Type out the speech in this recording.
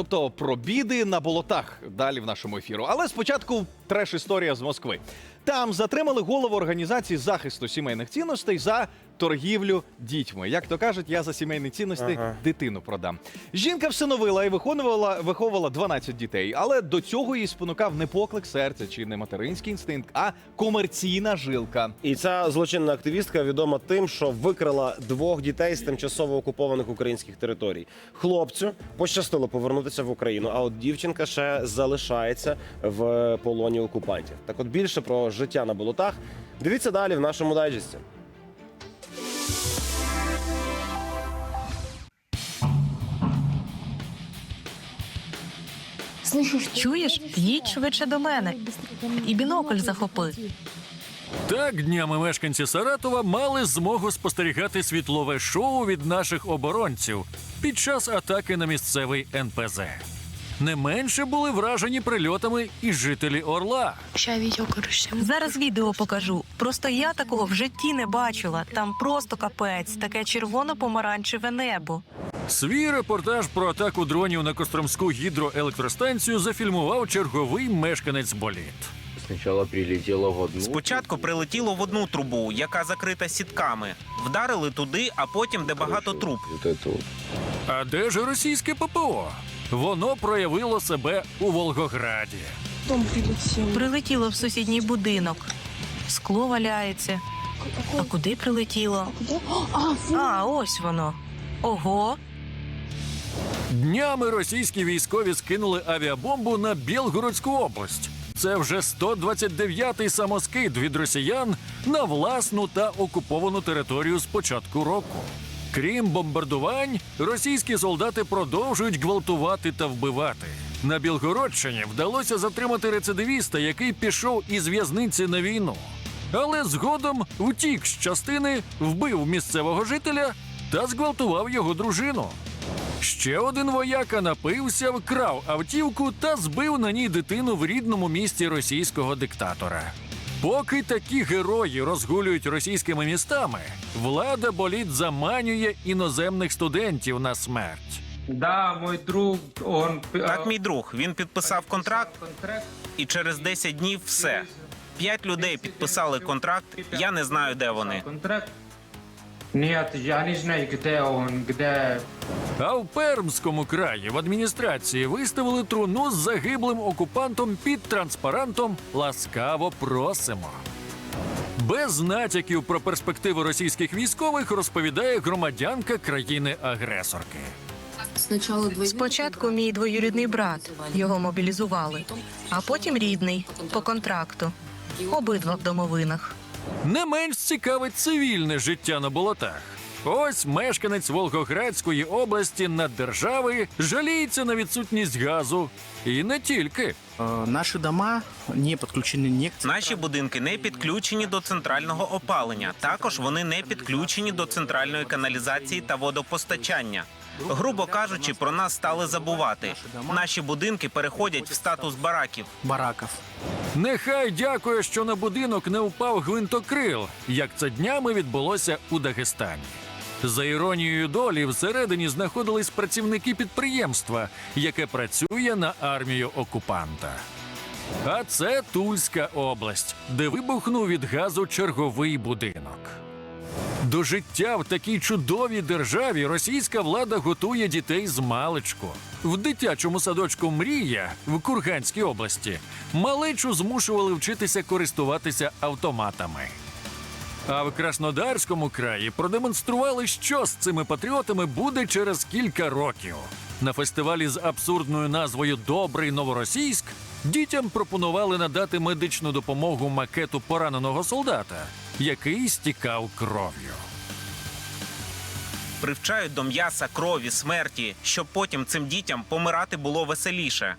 тобто про біди на болотах далі в нашому ефіру. Але спочатку треш історія з Москви. Там затримали голову організації захисту сімейних цінностей за торгівлю дітьми. Як то кажуть, я за сімейні цінності Ага. дитину продам. Жінка всиновила і виховувала, виховувала 12 дітей, але до цього її спонукав не поклик серця чи не материнський інстинкт, а комерційна жилка. І ця злочинна активістка відома тим, що викрала двох дітей з тимчасово окупованих українських територій. Хлопцю пощастило повернутися в Україну, а от дівчинка ще залишається в полоні окупантів. Так, от більше про життя на болотах. Дивіться далі в нашому дайджесті. Чуєш? Їдь швидше до мене. І бінокль захопи. Так днями мешканці Саратова мали змогу спостерігати світлове шоу від наших оборонців під час атаки на місцевий НПЗ. Не менше були вражені прильотами і жителі Орла. Зараз відео покажу. Просто я такого в житті не бачила. Там просто капець, таке червоно-помаранчеве небо. Свій репортаж про атаку дронів на Костромську гідроелектростанцію зафільмував черговий мешканець боліт. Сначала прилетело в. Спочатку прилетіло в одну трубу, яка закрита сітками. Вдарили туди, а потім де багато труб. А де ж російське ППО? Воно проявило себе у Волгограді. Дом прилетів. Прилетіло в сусідній будинок. Скло валяється. А куди прилетіло? А, фу. А, ось воно. Ого, Днями російські військові скинули авіабомбу на Білгородську область. Це вже 129-й самоскид від росіян на власну та окуповану територію з початку року. Крім бомбардувань, російські солдати продовжують гвалтувати та вбивати. На Білгородщині вдалося затримати рецидивіста, який пішов із в'язниці на війну. Але згодом втік з частини, вбив місцевого жителя та зґвалтував його дружину. Ще один вояка напився, вкрав автівку та збив на ній дитину в рідному місті російського диктатора. Поки такі герої розгулюють російськими містами, влада боліт заманює іноземних студентів на смерть. Да, мой друг, он... Так, мій друг, він підписав контракт, контракт. і через 10 днів все. П'ять людей підписали контракт. Я не знаю, де вони. Нет, я не знаю, где он, где... А в Пермському краї в адміністрації виставили труну з загиблим окупантом під транспарантом Ласкаво просимо. Без натяків про перспективи російських військових розповідає громадянка країни-агресорки. Спочатку мій двоюрідний брат. Його мобілізували, а потім рідний по контракту. Обидва в домовинах. Не менш цікавить цивільне життя на болотах. Ось мешканець Волгоградської області на держави жаліється на відсутність газу. І не тільки. Э, Наши дома не подключены ни к Наші будинки не підключені до центрального опалення. Також вони не підключені до центральної каналізації та водопостачання. Грубо кажучи, про нас стали забувати. Наші будинки переходять в статус бараків. бараков. Нехай дякує, що на будинок не впав гвинтокрил, як це днями відбулося у Дагестані. За іронією долі, всередині знаходились працівники підприємства, яке працює на армію окупанта. А це Тульська область, де вибухнув від газу черговий будинок. До життя в такій чудовій державі російська влада готує дітей з маличку. В дитячому садочку Мрія в Курганській області малечу змушували вчитися користуватися автоматами. А в Краснодарському краї продемонстрували, що з цими патріотами буде через кілька років. На фестивалі з абсурдною назвою Добрий Новоросійськ дітям пропонували надати медичну допомогу макету пораненого солдата, який стікав кров'ю. Привчають до м'яса, крові, смерті, щоб потім цим дітям помирати було веселіше.